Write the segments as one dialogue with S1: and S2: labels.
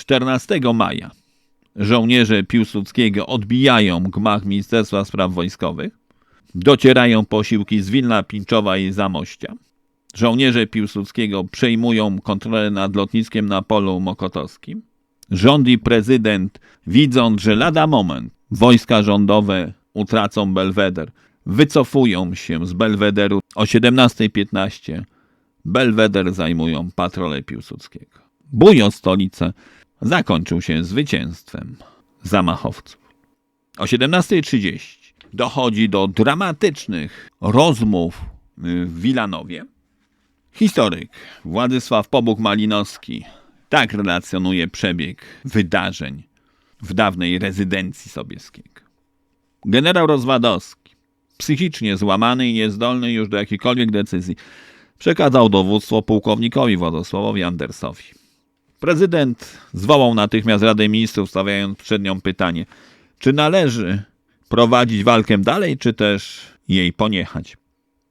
S1: 14 maja żołnierze Piłsudskiego odbijają gmach Ministerstwa Spraw Wojskowych. Docierają posiłki z Wilna, Pinczowa i Zamościa. Żołnierze Piłsudskiego przejmują kontrolę nad lotniskiem na polu mokotowskim. Rząd i prezydent, widząc, że lada moment wojska rządowe utracą Belweder, wycofują się z Belwederu o 17.15. Belweder zajmują patrole Piłsudskiego. Bój o stolicę zakończył się zwycięstwem zamachowców. O 17.30 dochodzi do dramatycznych rozmów y, w Wilanowie. Historyk Władysław Pobuk-Malinowski tak relacjonuje przebieg wydarzeń w dawnej rezydencji Sobieskiego. Generał Rozwadowski, psychicznie złamany i niezdolny już do jakiejkolwiek decyzji, przekazał dowództwo pułkownikowi Władysławowi Andersowi. Prezydent zwołał natychmiast Radę Ministrów, stawiając przed nią pytanie, czy należy prowadzić walkę dalej, czy też jej poniechać.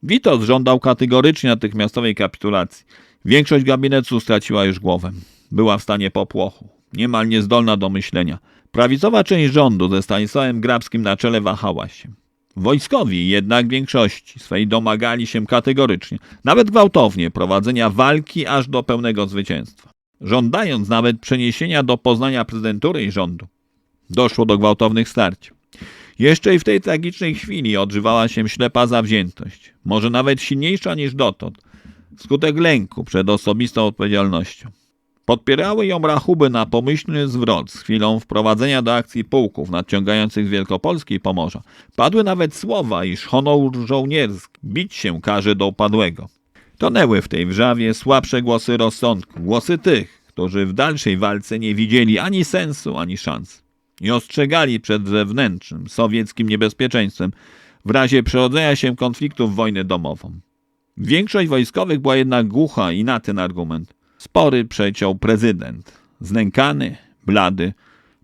S1: Witos żądał kategorycznie natychmiastowej kapitulacji. Większość gabinetu straciła już głowę. Była w stanie popłochu, niemal niezdolna do myślenia. Prawicowa część rządu ze Stanisławem Grabskim na czele wahała się. Wojskowi jednak w większości swej domagali się kategorycznie, nawet gwałtownie, prowadzenia walki aż do pełnego zwycięstwa. Żądając nawet przeniesienia do Poznania prezydentury i rządu. Doszło do gwałtownych starć. Jeszcze i w tej tragicznej chwili odżywała się ślepa zawziętość, może nawet silniejsza niż dotąd, wskutek lęku przed osobistą odpowiedzialnością. Podpierały ją rachuby na pomyślny zwrot z chwilą wprowadzenia do akcji pułków nadciągających z Wielkopolski i Pomorza. Padły nawet słowa, iż honor żołnierski bić się każe do upadłego. Tonęły w tej wrzawie słabsze głosy rozsądku, głosy tych, którzy w dalszej walce nie widzieli ani sensu, ani szans i ostrzegali przed zewnętrznym, sowieckim niebezpieczeństwem w razie przerodzenia się konfliktów wojnę domową. Większość wojskowych była jednak głucha i na ten argument. Spory przeciął prezydent, znękany, blady,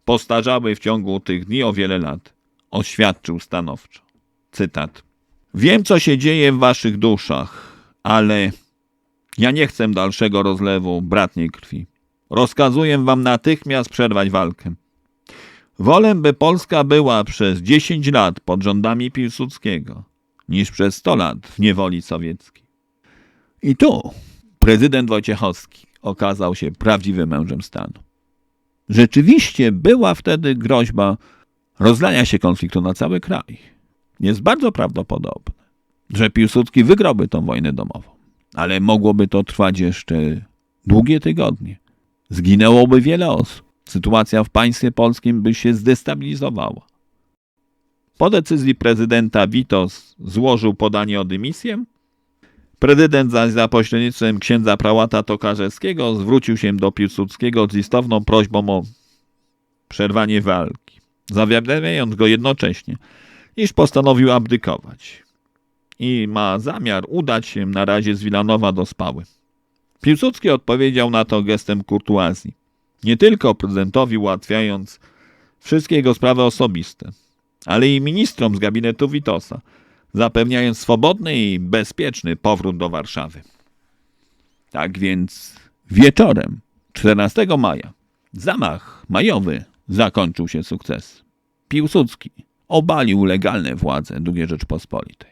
S1: postarzały w ciągu tych dni o wiele lat. Oświadczył stanowczo. Cytat. Wiem, co się dzieje w waszych duszach, ale ja nie chcę dalszego rozlewu bratniej krwi. Rozkazuję wam natychmiast przerwać walkę. Wolę, by Polska była przez 10 lat pod rządami Piłsudskiego, niż przez 100 lat w niewoli sowieckiej. I tu prezydent Wojciechowski okazał się prawdziwym mężem stanu. Rzeczywiście była wtedy groźba rozlania się konfliktu na cały kraj. Jest bardzo prawdopodobne, że Piłsudski wygrałby tą wojnę domową, ale mogłoby to trwać jeszcze długie tygodnie. Zginęłoby wiele osób sytuacja w państwie polskim by się zdestabilizowała. Po decyzji prezydenta Witos złożył podanie o dymisję. Prezydent zaś za pośrednictwem księdza prałata Tokarzewskiego zwrócił się do Piłsudskiego z listowną prośbą o przerwanie walki, zawiadamiając go jednocześnie, iż postanowił abdykować i ma zamiar udać się na razie z Wilanowa do Spały. Piłsudski odpowiedział na to gestem kurtuazji nie tylko prezydentowi ułatwiając wszystkie jego sprawy osobiste, ale i ministrom z gabinetu Witosa, zapewniając swobodny i bezpieczny powrót do Warszawy. Tak więc wieczorem 14 maja zamach majowy zakończył się sukces. Piłsudski obalił legalne władze II Rzeczpospolitej,